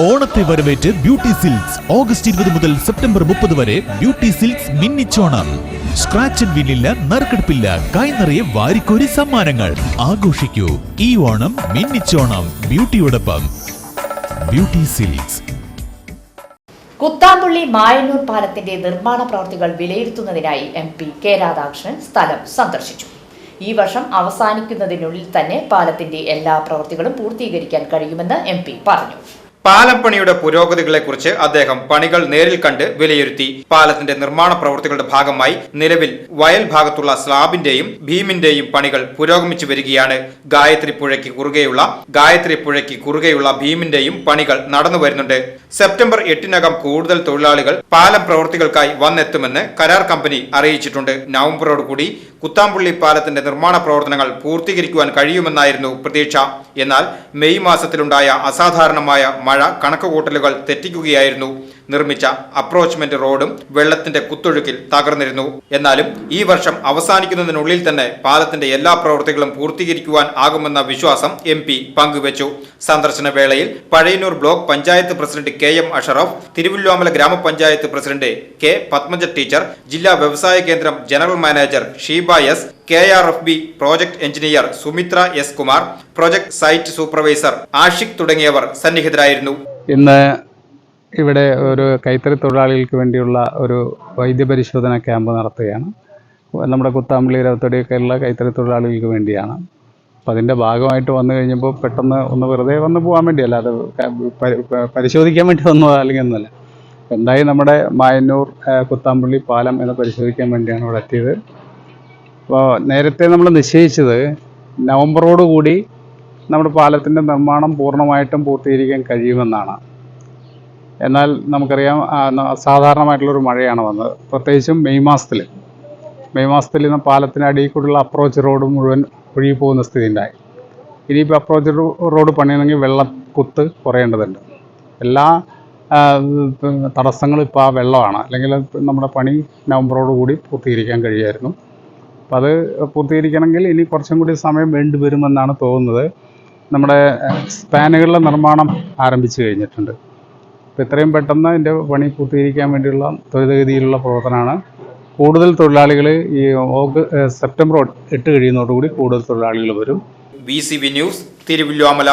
ഓണത്തെ വരവേറ്റ് beauty silks. August ഇരുപത് മുതൽ സെപ്റ്റംബർ മുപ്പത് വരെ ബ്യൂട്ടി സിൽക്സ് മിന്നിച്ചോണം. സ്ക്രാച്ച് ആൻഡ് വിന്നില്ല നറുക്കെടുപ്പില്ല. കൈനിറയെ വാരിക്കോരി സമ്മാനങ്ങൾ. ആഘോഷിക്കൂ. ഈ ഓണം മിന്നിച്ചോണം. ബ്യൂട്ടിയോടൊപ്പം. Beauty silks. കുത്താമ്പുള്ളി മായന്നൂർ പാലത്തിന്റെ നിർമ്മാണ പ്രവർത്തികൾ വിലയിരുത്തുന്നതിനായി എം പി കെ രാധാകൃഷ്ണൻ സ്ഥലം സന്ദർശിച്ചു. ഈ വർഷം അവസാനിക്കുന്നതിനുള്ളിൽ തന്നെ പാലത്തിന്റെ എല്ലാ പ്രവൃത്തികളും പൂർത്തീകരിക്കാൻ കഴിയുമെന്ന് എം പറഞ്ഞു. പാലം പണിയുടെ പുരോഗതികളെക്കുറിച്ച് അദ്ദേഹം പണികൾ നേരിൽ കണ്ട് വിലയിരുത്തി. പാലത്തിന്റെ നിർമ്മാണ പ്രവൃത്തികളുടെ ഭാഗമായി നിലവിൽ വയൽ ഭാഗത്തുള്ള സ്ലാബിന്റെയും ഭീമിന്റെയും പണികൾ പുരോഗമിച്ചു വരികയാണ്. ഗായത്രി പുഴയ്ക്ക് കുറുകെയുള്ള ഗായത്രി പുഴയ്ക്ക് കുറുകെയുള്ള ഭീമിന്റെയും പണികൾ നടന്നു വരുന്നുണ്ട്. സെപ്റ്റംബർ എട്ടിനകം കൂടുതൽ തൊഴിലാളികൾ പാലം പ്രവൃത്തികൾക്കായി വന്നെത്തുമെന്ന് കരാർ കമ്പനി അറിയിച്ചിട്ടുണ്ട്. നവംബറോടുകൂടി കുത്താമ്പുള്ളി പാലത്തിന്റെ നിർമ്മാണ പ്രവർത്തനങ്ങൾ പൂർത്തീകരിക്കുവാൻ കഴിയുമെന്നായിരുന്നു പ്രതീക്ഷ. എന്നാൽ മെയ് മാസത്തിലുണ്ടായ അസാധാരണമായ മഴ കണക്കുകൂട്ടലുകൾ തെറ്റിക്കുകയായിരുന്നു. നിർമ്മിച്ച അപ്രോച്ച്മെന്റ് റോഡും വെള്ളത്തിന്റെ കുത്തൊഴുക്കിൽ തകർന്നിരുന്നു. എന്നാലും ഈ വർഷം അവസാനിക്കുന്നതിനുള്ളിൽ തന്നെ പാലത്തിന്റെ എല്ലാ പ്രവൃത്തികളും പൂർത്തീകരിക്കുവാൻ ആകുമെന്ന വിശ്വാസം എം പി പങ്കുവച്ചു. സന്ദർശന വേളയിൽ Pazhayannur block panchayat president K M Ashraf Thiruvilwamala ഗ്രാമപഞ്ചായത്ത് പ്രസിഡന്റ് കെ പത്മജ ടീച്ചർ ജില്ലാ വ്യവസായ കേന്ദ്രം general manager Sheeba S K R F B project engineer Sumitra S Kumar project site supervisor Ashiq തുടങ്ങിയവർ സന്നിഹിതരായിരുന്നു. ഇന്ന് ഇവിടെ ഒരു കൈത്തറി തൊഴിലാളികൾക്ക് വേണ്ടിയുള്ള ഒരു വൈദ്യപരിശോധന ക്യാമ്പ് നടത്തുകയാണ്. നമ്മുടെ കുത്താമ്പള്ളി രവത്തൊടിയൊക്കെയുള്ള കൈത്തറി തൊഴിലാളികൾക്ക് വേണ്ടിയാണ്. അപ്പോൾ അതിന്റെ ഭാഗമായിട്ട് വന്നു കഴിഞ്ഞപ്പോൾ പെട്ടെന്ന് ഒന്ന് വെറുതെ വന്ന് പോകാൻ വേണ്ടിയല്ല അത് പരിശോധിക്കാൻ വേണ്ടി വന്നതോ അല്ലെങ്കിൽ ഒന്നുമല്ല. എന്തായാലും നമ്മുടെ മായന്നൂർ കുത്താമ്പള്ളി പാലം എന്ന് പരിശോധിക്കാൻ വേണ്ടിയാണ് ഇവിടെ എത്തിയത്. അപ്പോൾ നേരത്തെ നമ്മൾ നിശ്ചയിച്ചത് നവംബറോടുകൂടി നമ്മുടെ പാലത്തിന്റെ നിർമ്മാണം പൂർണമായിട്ടും പൂർത്തീകരിക്കാൻ കഴിയുമെന്നാണ്. എന്നാൽ നമുക്കറിയാം സാധാരണമായിട്ടുള്ളൊരു മഴയാണ് വന്നത്. പ്രത്യേകിച്ചും മെയ് മാസത്തിൽ മെയ് മാസത്തിൽ ഇന്ന് പാലത്തിന് അടിയിൽ കൂടിയുള്ള അപ്രോച്ച് റോഡ് മുഴുവൻ ഒഴുകി പോകുന്ന സ്ഥിതി ഉണ്ടായി ഇനിയിപ്പോൾ അപ്രോച്ച് റോഡ് പണിയണമെങ്കിൽ വെള്ളം കുത്ത് കുറയേണ്ടതുണ്ട്. എല്ലാ തടസ്സങ്ങളും ഇപ്പോൾ ആ വെള്ളമാണ്. അല്ലെങ്കിൽ നമ്മുടെ പണി നവംബറോട് കൂടി പൂർത്തീകരിക്കാൻ കഴിയുമായിരുന്നു അപ്പോൾ അത് പൂർത്തീകരിക്കണമെങ്കിൽ ഇനി കുറച്ചും കൂടി സമയം വേണ്ടി വരുമെന്നാണ് തോന്നുന്നത്. നമ്മുടെ സ്പാനുകളുടെ നിർമ്മാണം ആരംഭിച്ചു കഴിഞ്ഞിട്ടുണ്ട്. അപ്പോൾ ഇത്രയും പെട്ടെന്ന് ഇതിന്റെ പണി പൂർത്തീകരിക്കാൻ വേണ്ടിയുള്ള ത്വരിതഗതിയിലുള്ള പ്രവർത്തനമാണ്. കൂടുതൽ തൊഴിലാളികൾ ഈ ഓഗസ്റ്റ് സെപ്റ്റംബർ എട്ട് കഴിയുന്നതോടുകൂടി കൂടുതൽ തൊഴിലാളികൾ വരും. V C V news Thiruvilwamala